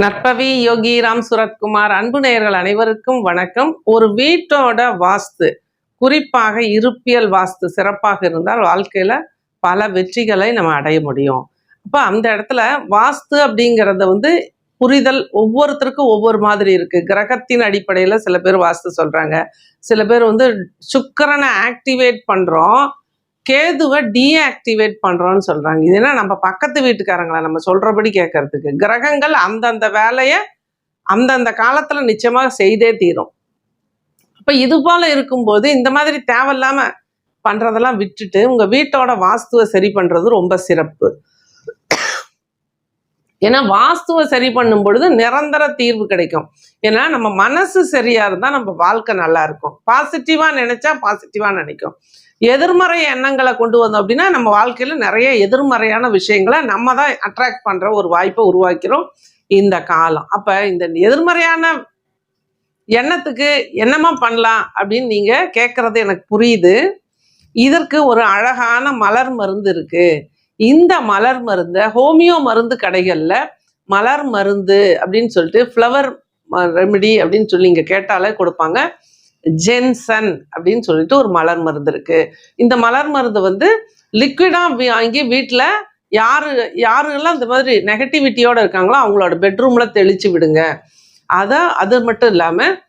நற்பவி யோகி ராம் சுரத்குமார் அன்பு நேயர்கள் அனைவருக்கும் வணக்கம். ஒரு வீட்டோட வாஸ்து குறிப்பாக இருப்பியல் வாஸ்து சிறப்பாக இருந்தால் வாழ்க்கையில பல வெற்றிகளை நம்ம அடைய முடியும். அப்ப அந்த இடத்துல வாஸ்து அப்படிங்கிறத வந்து புரிதல் ஒவ்வொருத்தருக்கும் ஒவ்வொரு மாதிரி இருக்கு. கிரகத்தின் அடிப்படையில சில பேர் வாஸ்து சொல்றாங்க. சில பேர் வந்து சுக்கரனை ஆக்டிவேட் பண்றோம். கேதுவை டீஆக்டிவேட் பண்றோம்னு சொல்றாங்க. இது என்ன நம்ம பக்கத்து வீட்டுக்காரங்களை நம்ம சொல்றபடி கேட்கறதுக்கு கிரகங்கள் அந்தந்த வேலையை அந்தந்த காலத்துல நிச்சயமாக செய்தே தீரும். அப்ப இது போல இருக்கும்போது இந்த மாதிரி தேவையில்லாமல் பண்றதெல்லாம் விட்டுட்டு உங்க வீட்டோட வாஸ்துவை சரி பண்றது ரொம்ப சிறப்பு. ஏன்னா வாஸ்துவை சரி பண்ணும் பொழுது நிரந்தர தீர்வு கிடைக்கும். ஏன்னா நம்ம மனசு சரியா இருந்தா நம்ம வாழ்க்கை நல்லா இருக்கும். பாசிட்டிவாக நினைச்சா பாசிட்டிவாக நினைக்கும். எதிர்மறை எண்ணங்களை கொண்டு வந்தோம் அப்படின்னா நம்ம வாழ்க்கையில் நிறைய எதிர்மறையான விஷயங்களை நம்ம தான் அட்ராக்ட் பண்ணுற ஒரு வாய்ப்பை உருவாக்கிறோம் இந்த காலம். அப்போ இந்த எதிர்மறையான எண்ணத்துக்கு என்னமா பண்ணலாம் அப்படின்னு நீங்கள் கேட்குறது எனக்கு புரியுது. இதற்கு ஒரு அழகான மலர் மருந்து இருக்குது இந்த மலர் மருந்தை ஹோமியோ மருந்து கடைகளில் மலர் மருந்து அப்படின்னு சொல்லிட்டு ஃப்ளவர் ரெமெடி அப்படின்னு சொல்லி இங்கே கேட்டாலே கொடுப்பாங்க. ஜென்சன் அப்படின்னு சொல்லிட்டு ஒரு மலர் மருந்து இருக்கு. இந்த மலர் மருந்து வந்து லிக்விடா வாங்கி வீட்டில் யாரு யாருங்கெல்லாம் இந்த மாதிரி நெகட்டிவிட்டியோட இருக்காங்களோ அவங்களோட பெட்ரூம்ல தெளிச்சு விடுங்க. அதை அது மட்டும் இல்லாமல்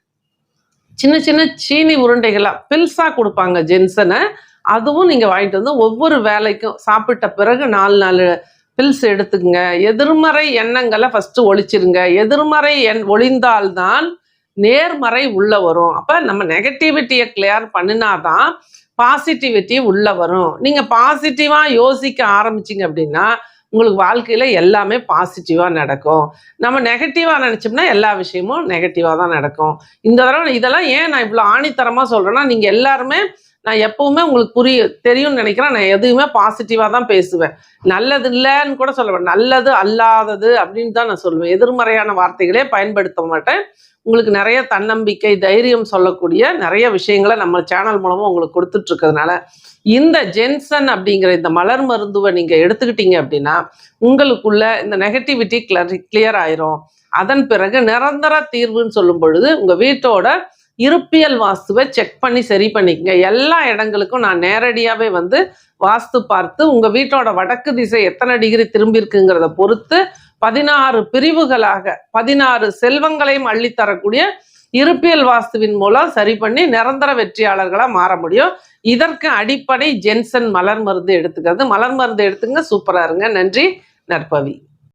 சின்ன சின்ன சீனி உருண்டைகளாக பில்ஸாக கொடுப்பாங்க ஜென்சனை. அதுவும் நீங்கள் வாங்கிட்டு வந்து ஒவ்வொரு வேலைக்கும் சாப்பிட்ட பிறகு நாலு நாலு பில்ஸ் எடுத்துக்கங்க. எதிர்மறை எண்ணங்களை ஃபஸ்ட்டு ஒழிச்சிருங்க. எதிர்மறை எண் ஒளிந்தால்தான் நேர்மறை உள்ள வரும். அப்போ நம்ம நெகட்டிவிட்டியை கிளியர் பண்ணினாதான் பாசிட்டிவிட்டி உள்ள வரும். நீங்கள் பாசிட்டிவாக யோசிக்க ஆரம்பிச்சிங்க அப்படின்னா உங்களுக்கு வாழ்க்கையில் எல்லாமே பாசிட்டிவாக நடக்கும். நம்ம நெகட்டிவாக நினச்சோம்னா எல்லா விஷயமும் நெகட்டிவாக தான் நடக்கும். இந்த தடவை இதெல்லாம் ஏன் நான் இவ்வளோ ஆணித்தரமாக சொல்கிறேன்னா நீங்கள் எல்லாருமே நான் எப்பவுமே உங்களுக்கு புரிய தெரியும்னு நினைக்கிறேன். நான் எதுவுமே பாசிட்டிவாக தான் பேசுவேன். நல்லது இல்லைன்னு கூட சொல்லுவேன் நல்லது அல்லாதது அப்படின்னு தான் நான் சொல்லுவேன். எதிர்மறையான வார்த்தைகளே பயன்படுத்த மாட்டேன். உங்களுக்கு நிறைய தன்னம்பிக்கை தைரியம் சொல்லக்கூடிய நிறைய விஷயங்களை நம்ம சேனல் மூலமாக உங்களுக்கு கொடுத்துட்ருக்கிறதுனால இந்த ஜென்சன் அப்படிங்கிற இந்த மலர் மருந்துவை நீங்கள் எடுத்துக்கிட்டீங்க அப்படின்னா உங்களுக்குள்ள இந்த நெகட்டிவிட்டி கிளியர் ஆயிரும். அதன் பிறகு நிரந்தர தீர்வுன்னு சொல்லும் பொழுது உங்கள் வீட்டோட இருப்பியல் வாஸ்துவை செக் பண்ணி சரி பண்ணிக்கங்க. எல்லா இடங்களுக்கும் நான் நேரடியாகவே வந்து வாஸ்து பார்த்து உங்கள் வீட்டோட வடக்கு திசை எத்தனை டிகிரி திரும்பியிருக்குங்கிறத பொறுத்து பதினாறு பிரிவுகளாக பதினாறு செல்வங்களையும் அள்ளித்தரக்கூடிய இருப்பியல் வாஸ்துவின் மூலம் சரி பண்ணி நிரந்தர வெற்றியாளர்களாக மாற முடியும். இதற்கு அடிப்படை ஜென்சன் மலர் மருந்து எடுத்துக்கிறது. மலர் மருந்து எடுத்துங்க. சூப்பராக இருங்க. நன்றி. நற்பவி.